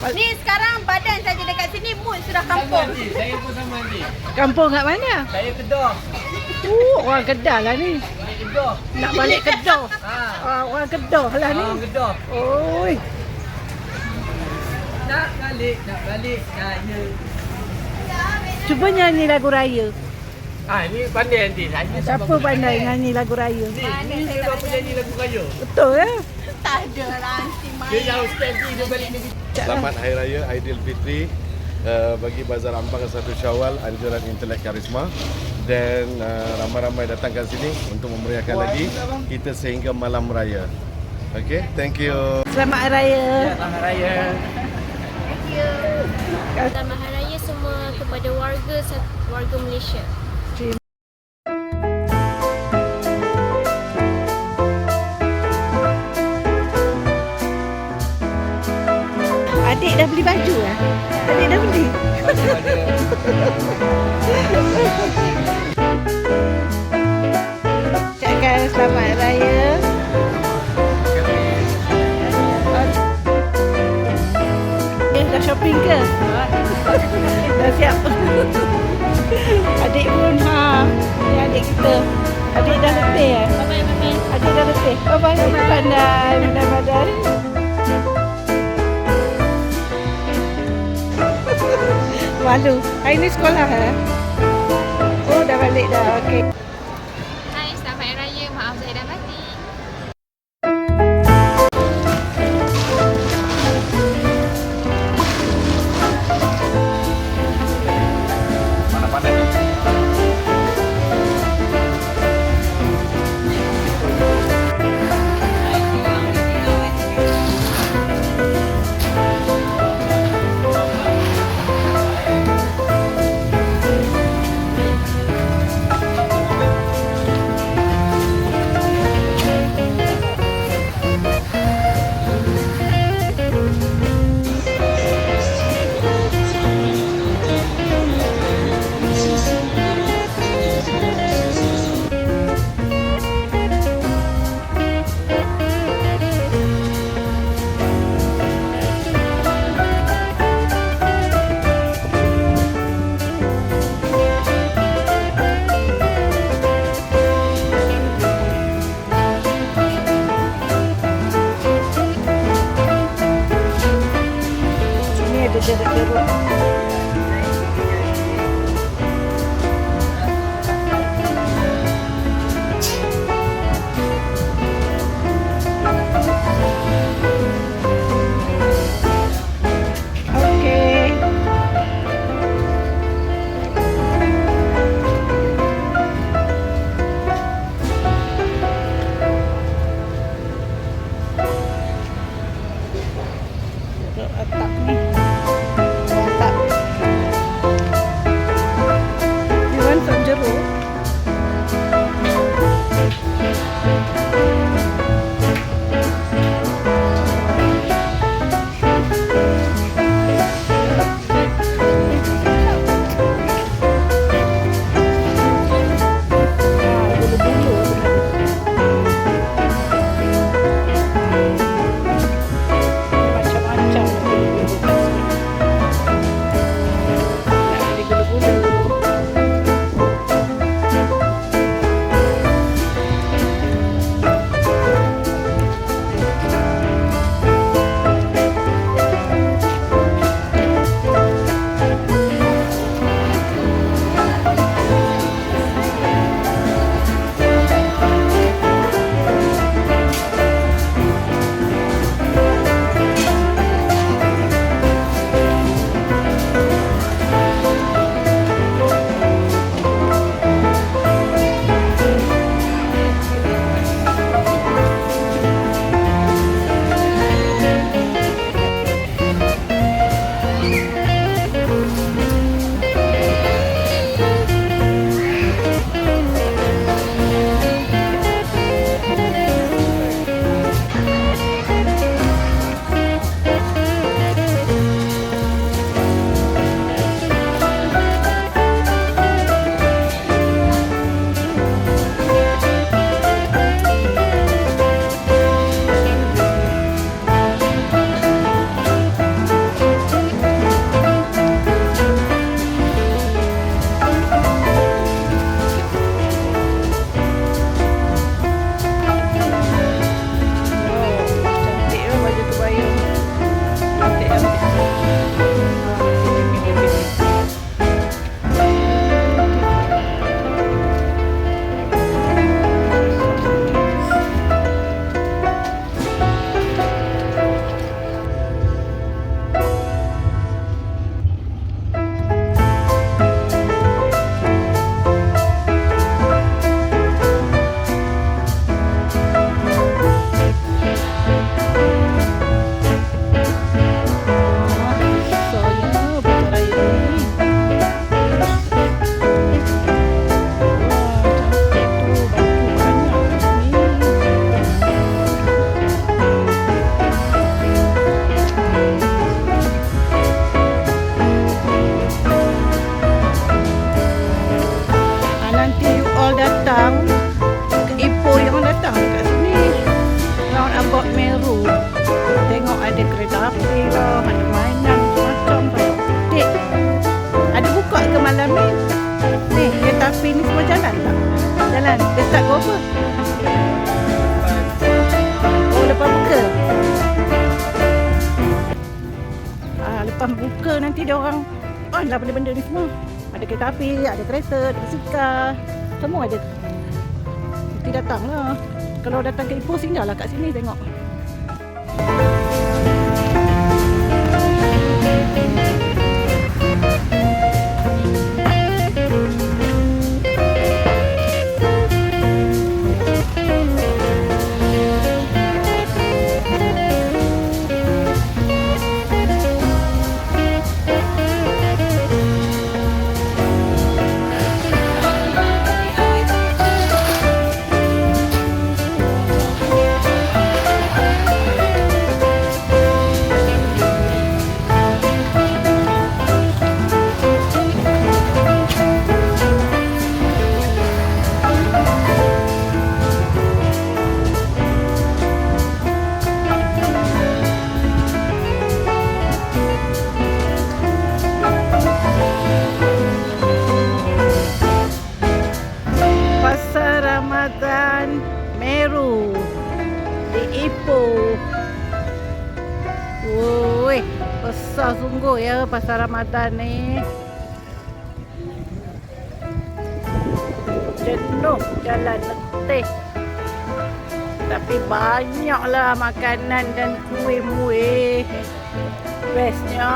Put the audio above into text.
Ni sekarang badan saja dekat sini mood sudah kampung. Saya pun sama nanti. Kampung kat mana? Saya Kedah. Uh, orang Kedah lah ni. Balik Kedah. Nak balik Kedah. Ha. Ah, orang Kedah lah ni. Ah, Kedah. Oi. Nak balik, nak balik. Saya. Cuba nyanyi lagu raya. Ah, ni pandai nanti. Saya Siapa pandai nyanyi lagu raya? Ni, ni dia berapa nyanyi lagu raya. Betul eh? Tak ada lah Dia jauh stand dia balik negeri. Selamat Hari Raya Aidilfitri uh, bagi Bazar Ampang 1 Syawal anjuran intelek karisma dan uh, ramai-ramai datang ke sini untuk memeriahkan lagi kita sehingga malam raya. Okay, thank you. Selamat raya. Selamat Raya. Selamat Hari Raya semua kepada warga warga Malaysia. Baju eh? Adik dah beli. Ucapkan selamat raya. Eh, dah shopping ke? dah siap. adik pun ha. Ni adik kita. Adik dah letih eh? Bye bye. Adik dah letih. Bye-bye. Pandai. Pandai-pandai. Malu. Hari ni sekolah eh? Oh, dah balik dah. Okey. Sini start pukul apa? Oh, lepas buka. Ah, lepas buka nanti dia orang on lah benda-benda ni semua. Ada kereta api, ada kereta, ada basikal. Semua ada. Nanti datang lah. Kalau datang ke Ipoh, singgah lah kat sini tengok. Pasar besar sungguh ya pasar Ramadan ni. Jenuh jalan letih. Tapi banyaklah makanan dan kuih-muih. Bestnya.